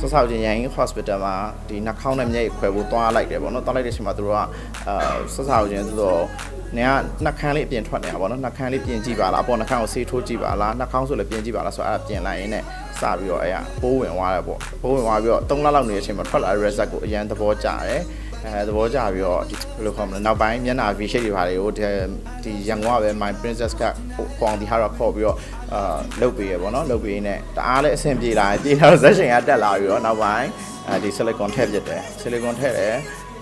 ဆော့ဆောက်ချင်းရန် hospital မှာဒီနှာခေါင်းနဲ့မျက်ရည်ခွဲဖို့သွားလိုက်တယ်ပေါ့နော်သွားလိုက်တဲ့အချိန်မှာသူတို့ကအာဆော့ဆောက်ချင်းဆိုတော့နေကနှာခမ်းလေးအပြင်ထွက်နေတာပေါ့နော်နှာခမ်းလေးပြင်ကြည့်ပါလားအပေါ်နှာခမ်းကိုဆေးထိုးကြည့်ပါလားနှာခေါင်းဆိုလည်းပြင်ကြည့်ပါလားဆိုတော့အဲ့ဒါပြင်လိုက်ရင်းနဲ့စပြီးတော့အဲ့ကပိုးဝင်သွားတယ်ပေါ့ပိုးဝင်သွားပြီးတော့3လလောက်နေတဲ့အချိန်မှာထွက်လာတဲ့ result ကိုအရန်သဘောကျတယ် အဲသဘောကျပြီးတော့ဒီဘယ်လိုခေါ်မလဲနောက်ပိုင်းမျက်နှာ V shape တွေပါတယ်ဟိုဒီဒီရန်ကုန်ကပဲ my princess ကပေါင်ဒီဟာတော့ခေါ်ပြီးတော့အာလုတ်ပေးရပေါ့နော်လုတ်ပေးရင်းနဲ့တအားလည်းအဆင်ပြေလာတယ်ပြေလာတော့ဇက်ရှင်ကတက်လာပြီးတော့နောက်ပိုင်းအဲဒီ silicon ထည့်ပြစ်တယ် silicon ထည့်တယ်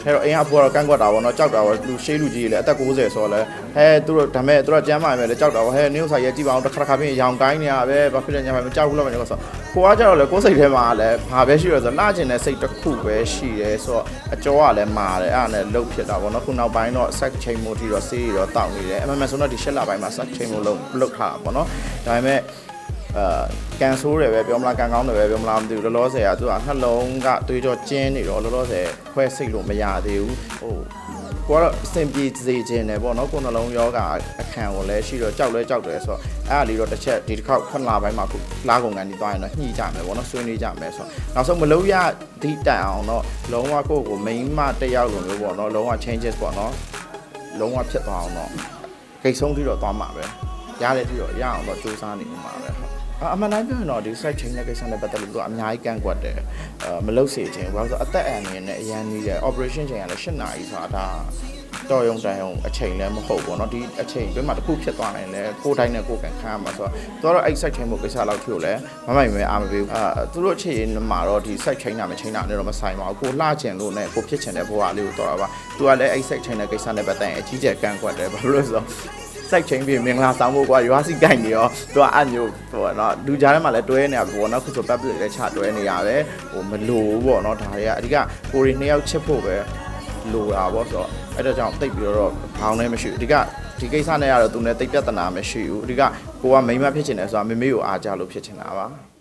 အဲတော့အရင်အဖေကတော့ကန့်ကွက်တာပေါ့နော်ကြောက်တာပေါ့လူရှေးလူကြီးလေအသက်60ဆိုတော့လေဟဲသူတို့ဒါမဲ့သူတို့ကျမ်းမာမယ်လေကြောက်တာပေါ့ဟဲနင်းဥစားရဲကြည့်ပါအောင်တစ်ခါတစ်ခါပြင်ရောင်ကိုင်းနေရပဲဘာဖြစ်လဲညာမကြောက်ဘူးလို့မပြောဆိုကိုကကြတော့လေကိုယ်စိတ်ထဲမှာလည်းဘာပဲရှိရဆိုလှကျင်တဲ့စိတ်တစ်ခုပဲရှိတယ်ဆိုတော့အကျော်ကလည်းမာတယ်အဲ့ဒါနဲ့လှုပ်ဖြစ်တာပေါ့နော်ခုနောက်ပိုင်းတော့ sex chain မို့တီတော့ဆေးတွေတော့တောက်နေတယ်အမှန်မှန်ဆိုတော့ဒီရှစ်လပိုင်းမှာ sex chain မို့လှုပ်လှုပ်ထားတာပေါ့နော်ဒါပေမဲ့ အာကန်ဆိုးတယ်ပဲပြောမလားကန်ကောင်းတယ်ပဲပြောမလားမသိဘူးလောလောဆယ်ကသူကနှလုံးကသွေးကြောကျင်းနေတော့လောလောဆယ်ခွဲစိတ်လို့မရသေးဘူးဟိုကိုကတော့အဆင်ပြေစေခြင်းတယ်ပေါ့နော်ကိုယ်နှလုံးယောဂအခန့်ကိုလည်းရှိတော့ကြောက်လဲကြောက်တယ်ဆိုတော့အဲ့ဒါလေးတော့တစ်ချက်ဒီတစ်ခေါက်ခွန်လာပိုင်းမှာခုလားကုန်ကန်ဒီသွားရင်တော့ညှိကြမယ်ပေါ့နော်ဆွေးနွေးကြမယ်ဆိုတော့နောက်ဆုံးမလုံးရဒီတန်အောင်တော့လုံးဝကိုယ့်ကိုမိန်းမတစ်ယောက်လိုမျိုးပေါ့နော်လုံးဝ changes ပေါ့နော်လုံးဝဖြစ်သွားအောင်တော့ဂိတ်ဆုံးထိတော့သွားမှာပဲရတဲ့ထိတော့ရအောင်တော့စူးစမ်းနေမှာပဲဟုတ် အအမှန်တိုင်းပြောရင်တော့ဒီ site chain တဲ့ကိစ္စနဲ့ပတ်သက်လို့သူကအများကြီးကန့်ကွက်တယ်အဲမလုပ်စေချင်ဘူးဘာလို့လဲဆိုတော့အသက်အန္တရာယ်နဲ့အရန်ကြီးတယ် operation ချိန်ကလည်း8နာရီဆိုတာဒါတော်ရုံတန်ရုံအချိန်လည်းမဟုတ်ဘူးเนาะဒီအချိန်တွင်းမှာတစ်ခုဖြစ်သွားနိုင်လဲကိုယ်တိုင်းနဲ့ကိုယ်ကန်ခံရမှာဆိုတော့သူကတော့အဲ့ site chain မှုကိစ္စလောက်ထိကိုလည်းမမိုင်မဲအားမပေးဘူးအာသူတို့အခြေအနေမှာတော့ဒီ site chain တာမချိန်တာနဲ့တော့မဆိုင်ပါဘူးကိုလှချင်လို့နဲ့ကိုဖြစ်ချင်တဲ့ဘဝလေးကိုတော်တာပါသူကလည်းအဲ့ site chain တဲ့ကိစ္စနဲ့ပတ်သက်ရင်အကြီးကျယ်ကန့်ကွက်တယ်ဘာလို့လဲဆိုတော့ စိုက်ချင်းပြီးမင်္ဂလာဆောင်ဖို့ကွာရွာစီကိုင်နေရောသူကအမျိုးဟိုနော်လူကြားထဲမှာလည်းတွဲနေတာပေါ့နော်ခုဆို public လည်းချတွဲနေရပဲဟိုမလိုဘူးပေါ့နော်ဒါတွေကအဓိကကိုရီနှစ်ယောက်ချစ်ဖို့ပဲလိုတာပေါ့ဆိုတော့အဲ့ဒါကြောင့်တိတ်ပြီးတော့ခေါင်းလည်းမရှိဘူးအဓိကဒီကိစ္စနဲ့ကတော့သူနဲ့တိတ်ပြဿနာမရှိဘူးအဓိကကိုကမိန်းမဖြစ်ချင်တယ်ဆိုတာမေမေကိုအားကြလို့ဖြစ်ချင်တာပါ